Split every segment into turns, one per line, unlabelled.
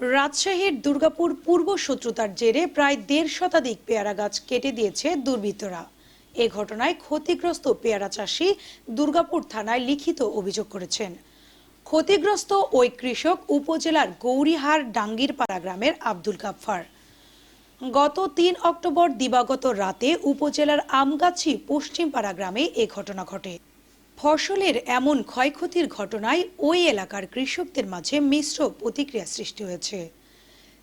রাজশাহীর দুর্গাপুর পূর্ব শত্রুতার জেরে প্রায় দেড় শতাধিক পেয়ারা গাছ কেটে দিয়েছে দুর্বৃত্তরা। এ ঘটনায় ক্ষতিগ্রস্ত পেয়ারা চাষি দুর্গাপুর থানায় লিখিত অভিযোগ করেছেন। ক্ষতিগ্রস্ত ওই কৃষক উপজেলার গৌরীহার ডাঙ্গিরপাড়া গ্রামের আব্দুল গাফফার। গত তিন অক্টোবর দিবাগত রাতে উপজেলার আমগাছি পশ্চিমপাড়া গ্রামে এ ঘটনা ঘটে। ফসলের এমন ক্ষয়ক্ষতির ঘটনায় ওই এলাকার কৃষকদের মাঝে মিশ্র প্রতিক্রিয়া সৃষ্টি হয়েছে।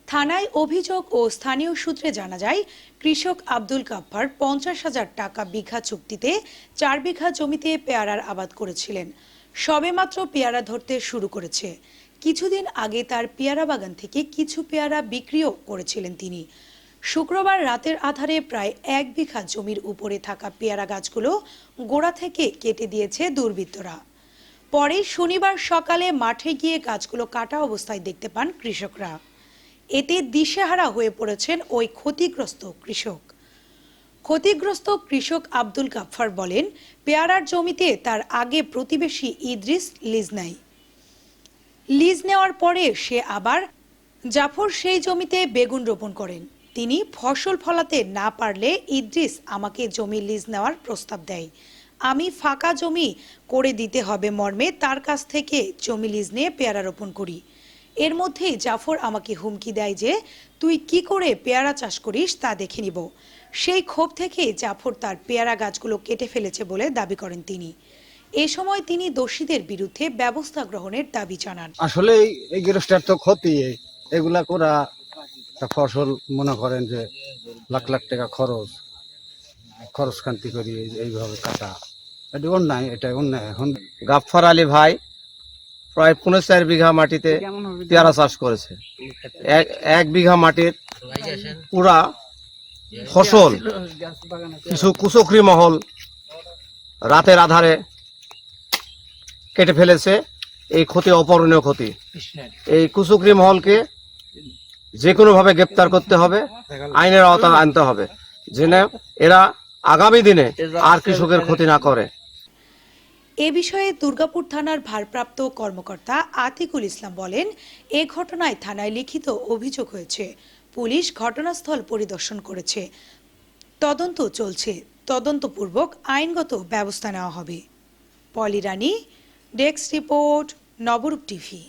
থানায় অভিযোগ ও স্থানীয় সূত্রে জানা যায়, কৃষক আব্দুল কাপ্পার পঞ্চাশ হাজার টাকা বিঘা চুক্তিতে চার বিঘা জমিতে পেয়ারার আবাদ করেছিলেন। সবেমাত্র পেয়ারা ধরতে শুরু করেছে। কিছুদিন আগে তার পেয়ারা বাগান থেকে কিছু পেয়ারা বিক্রিও করেছিলেন তিনি। শুক্রবার রাতের আধারে প্রায় এক বিঘা জমির উপরে থাকা পেয়ারা গাছগুলো গোড়া থেকে কেটে দিয়েছে দুর্বৃত্তরা। পরে শনিবার সকালে মাঠে গিয়ে গাছগুলো কাটা অবস্থায় দেখতে পান কৃষকরা। এতে দিশেহারা হয়ে পড়েছেন ওই ক্ষতিগ্রস্ত কৃষক। ক্ষতিগ্রস্ত কৃষক আব্দুল গাফফার বলেন, পেয়ারার জমিতে তার আগে প্রতিবেশী ইদ্রিস লিজ নেয়। লিজ নেওয়ার পরে সে আবার জাফর সেই জমিতে বেগুন রোপণ করেন। তিনি ফসল ফলাতে না পারলে ইদ্রিস আমাকে জমি লিজ নেওয়ার প্রস্তাব দেয়। আমি ফাঁকা জমি করে দিতে হবে মর্মে তার কাছ থেকে জমি লিজ নিয়ে পেয়ারা রোপণ করি। এর মধ্যেই জাফর আমাকে হুমকি দেয় যে, তুই কি করে পেয়ারা চাষ করিস তা দেখে নিব। সেই ক্ষোভ থেকে জাফর তার পেয়ারা গাছগুলো কেটে ফেলেছে বলে দাবি করেন তিনি। এ সময় তিনি দোষীদের বিরুদ্ধে ব্যবস্থা গ্রহণের দাবি জানান।
আসলে এই- গৃহস্থের তো ক্ষতি, এগুলা করা একটা ফসল মনে করেন যে লাখ লাখ টাকা খরচ খরচ খান্তি করি এইভাবে কাটা। এটা অন্যায় এটা অন্যায় এখন।
গাফফার আলী ভাই প্রায় পনেরো চার বিঘা মাটিতে পেয়ারা চাষ করেছে। এক বিঘা মাটির পুরা ফসল, কিছু কুচকরি মহল রাতের আধারে কেটে ফেলেছে। এই ক্ষতি অপরণীয় ক্ষতি। এই কুচকরি মহলকে যে কোনোভাবে গ্রেপ্তার করতে হবে, আইনের আওতায় আনতে হবে যেন এরা আগামী দিনে আর কৃষকের ক্ষতি না করে।
এ বিষয়ে দুর্গাপুর থানার ভারপ্রাপ্ত কর্মকর্তা আতিকুল ইসলাম বলেন, এ ঘটনায় থানায় লিখিত অভিযোগ হয়েছে। পুলিশ ঘটনাস্থল পরিদর্শন করেছে। তদন্ত চলছে। তদন্তপূর্বক আইনগত ব্যবস্থা নেওয়া হবে। Poli Rani, desk report, Nabarup TV.